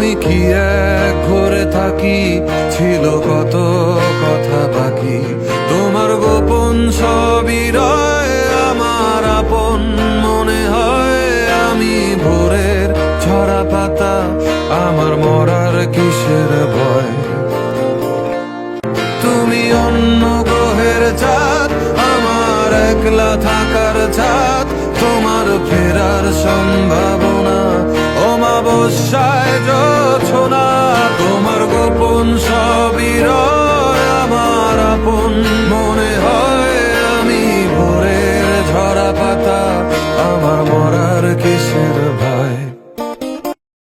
আমি কি এক ঘরে থাকি? ছিল কত কথা বাকি? তোমার গোপন রয়, আমার আপন মনে হয়। আমি ভোরের ছড়া পাতা, আমার মরার কিসের ভয়? তুমি অন্য গ্রহের চাঁদ আমার একলা থাকার ছাদ তোমার ফেরার সম্ভাবনা side of